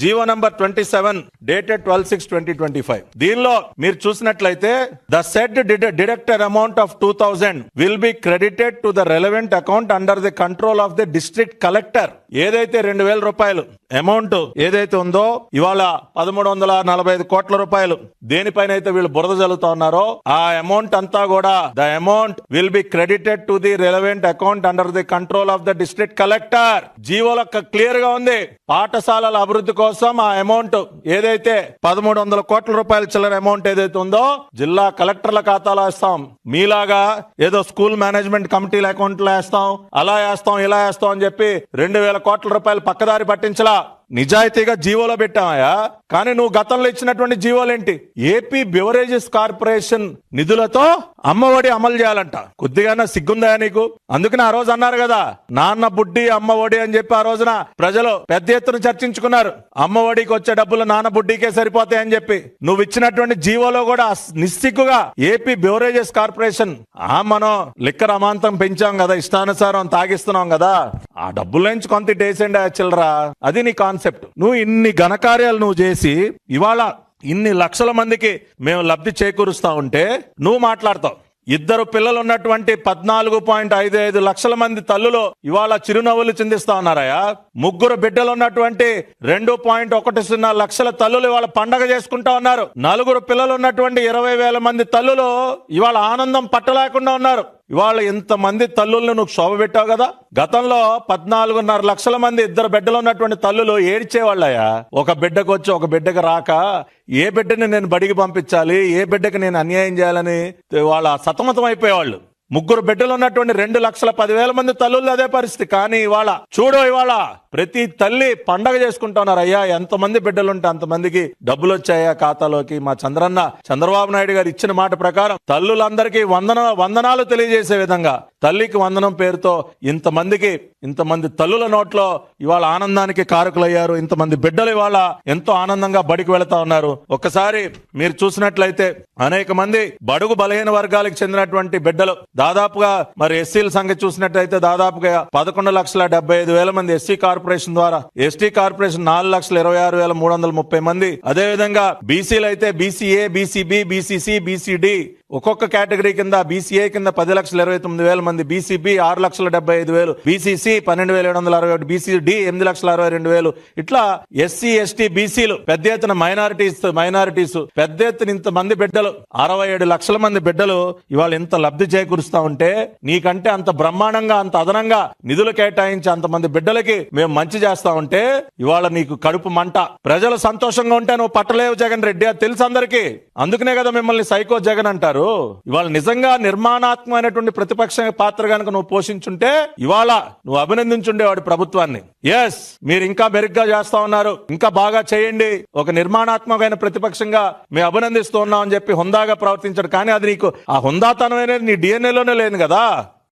GO number twenty seven dated twelve six twenty twenty five. దీనిలో మీరు చూసినట్లయితే the set deductor amount of two thousand will be credited to the relevant account under the control of the district collector. ఏదైతే రెండు వేల రూపాయలు amount ఏదైతే ఉందో ఇవాళ పదమూడు వందల నలభై ఐదు కోట్ల రూపాయలు. దేనిపైన అయితే వీళ్ళు బురద జల్లుతా ఉన్నారో ఆ అమౌంట్ అంతా కూడా the amount will be credited to the relevant account under the control of the district collector. జీవోలో క్లియర్గా ఉంది. పాఠశాలల అభివృద్ధి కోసం ఆ అమౌంట్ ఏదైతే పదమూడు వందల కోట్ల రూపాయల చిల్లర అమౌంట్ ఏదైతే ఉందో జిల్లా కలెక్టర్ల ఖాతాలో వేస్తాం. మీలాగా ఏదో స్కూల్ మేనేజ్మెంట్ కమిటీల అకౌంట్లో వేస్తాం. అలా వేస్తాం ఇలా వేస్తాం అని చెప్పి రెండు వేల కోట్ల రూపాయలు పక్కదారి పట్టించలా. నిజాయితీగా జీవోలో పెట్టామయ్యా. కానీ నువ్వు గతంలో ఇచ్చినటువంటి జీవోలేంటి? ఏపీ బివరేజెస్ కార్పొరేషన్ నిధులతో అమ్మఒడి అమలు చేయాలంట. కొద్దిగానే సిగ్గుందా నీకు? అందుకని ఆ రోజు అన్నారు కదా నాన్న బుడ్డి అమ్మ ఒడి అని చెప్పి ఆ రోజున ప్రజలు పెద్ద ఎత్తున చర్చించుకున్నారు. అమ్మ ఒడికి వచ్చే డబ్బులు నాన్న బుడ్డికే సరిపోతాయి అని చెప్పి. నువ్వు ఇచ్చినటువంటి జీవోలో కూడా నిస్సిగ్గుగా ఏపీ బివరేజెస్ కార్పొరేషన్ ఆ మనం లిక్కర్ అమాంతం పెంచాం కదా ఇష్టానుసారం తాగిస్తున్నాం కదా. ఆ డబ్బుల నుంచి కొంత ఇటేసండి ఆ చిల్లరా. అది నీ కాన్సెప్ట్. నువ్వు ఇన్ని ఘనకార్యాలు నువ్వు చేసి ఇవాళ ఇన్ని లక్షల మందికి మేము లబ్ధి చేకూరుస్తా ఉంటే నువ్వు మాట్లాడతావు. ఇద్దరు పిల్లలు ఉన్నటువంటి పద్నాలుగు పాయింట్ ఐదు ఐదు లక్షల మంది తల్లులు ఇవాళ చిరునవ్వులు చిందిస్తా ఉన్నారయ్యా. ముగ్గురు బిడ్డలు ఉన్నటువంటి రెండు పాయింట్ ఒకటి సున్నా లక్షల తల్లులు ఇవాళ పండగ చేసుకుంటా ఉన్నారు. నలుగురు పిల్లలు ఉన్నటువంటి ఇరవై వేల మంది తల్లులు ఇవాళ ఆనందం పట్టలేకుండా ఉన్నారు. ఇవాళ ఇంతమంది తల్లుల్ని నువ్వు శోభ పెట్టావు కదా? గతంలో పద్నాలుగున్నర లక్షల మంది ఇద్దరు బిడ్డలు ఉన్నటువంటి తల్లులు ఏడ్చేవాళ్ళయ్యా. ఒక బిడ్డకు వచ్చి ఒక బిడ్డకు రాక ఏ బిడ్డని నేను బడికి పంపించాలి? ఏ బిడ్డకి నేను అన్యాయం చేయాలని వాళ్ళ సతమతం అయిపోయేవాళ్ళు. ముగ్గురు బిడ్డలు ఉన్నటువంటి రెండు లక్షల పదివేల మంది తల్లులు అదే పరిస్థితి. కానీ ఇవాళ చూడు ఇవాళ ప్రతి తల్లి పండగ చేసుకుంటున్నారు అయ్యా ఎంతమంది బిడ్డలు అంతమందికి డబ్బులు వచ్చాయా ఖాతాలోకి? మా చంద్రన్న చంద్రబాబు నాయుడు గారు ఇచ్చిన మాట ప్రకారం తల్లులందరికీ వందన వందనాలు తెలియజేసే విధంగా తల్లికి వందనం పేరుతో ఇంతమందికి ఇంతమంది తల్లుల నోట్లో ఇవాళ ఆనందానికి కారకులయ్యారు. ఇంతమంది బిడ్డలు ఇవాళ ఎంతో ఆనందంగా బడికి వెళతా ఉన్నారు. ఒక్కసారి మీరు చూసినట్లయితే అనేక మంది బడుగు బలహీన వర్గాలకు చెందినటువంటి బిడ్డలు. దాదాపుగా మరి ఎస్సీల సంఖ్య చూసినట్లయితే దాదాపుగా పదకొండు లక్షల డెబ్బై ఐదు వేల మంది ఎస్సీ కార్పొరేషన్ ద్వారా ఎస్టీ కార్పొరేషన్ నాలుగు లక్షల ఇరవై ఆరు వేల మూడు వందల ముప్పై మంది. అదేవిధంగా బీసీలు అయితే బీసీఏ బీసీబీ బీసీసీ బీసీడీ ఒక్కొక్క కేటగిరీ కింద బీసీఏ కింద పది లక్షల ఇరవై తొమ్మిది వేల మంది బీసీబీ ఆరు లక్షల డెబ్బై ఐదు వేలు బీసీసీ పన్నెండు వేల ఏడు వందల అరవై ఒకటి బీసీడీ ఎనిమిది లక్షల అరవై రెండు వేలు. ఇట్లా ఎస్సీ ఎస్టీ బీసీలు పెద్ద ఎత్తున మైనారిటీస్ మైనారిటీస్ పెద్ద ఎత్తున ఇంత మంది బిడ్డలు అరవై ఏడు లక్షల మంది బిడ్డలు ఇవాళ ఇంత లబ్ధి చేకూరుస్తా ఉంటే నీకంటే అంత బ్రహ్మాండంగా అంత అదనంగా నిధులు కేటాయించి అంతమంది బిడ్డలకి మేము మంచి చేస్తా ఉంటే ఇవాళ నీకు కడుపు మంట. ప్రజలు సంతోషంగా ఉంటే నువ్వు పట్టలేవు జగన్ రెడ్డి అది తెలుసు అందరికీ. అందుకనే కదా మిమ్మల్ని సైకో జగన్ అంటారు. ఇవాళ నిజంగా నిర్మాణాత్మకమైనటువంటి ప్రతిపక్ష పాత్ర కనుక నువ్వు పోషించుంటే ఇవాళ నువ్వు అభినందించుండేవాడు ప్రభుత్వాన్ని. ఎస్ మీరు ఇంకా మెరుగ్గా చేస్తా ఉన్నారు. ఇంకా బాగా చేయండి. ఒక నిర్మాణాత్మకమైన ప్రతిపక్షంగా మేము అభినందిస్తూ ఉన్నాం అని చెప్పి హుందాగా ప్రవర్తించాడు. కానీ అది నీకు ఆ హుందాతనం నీ డిఎన్ఏలోనే లేదు కదా.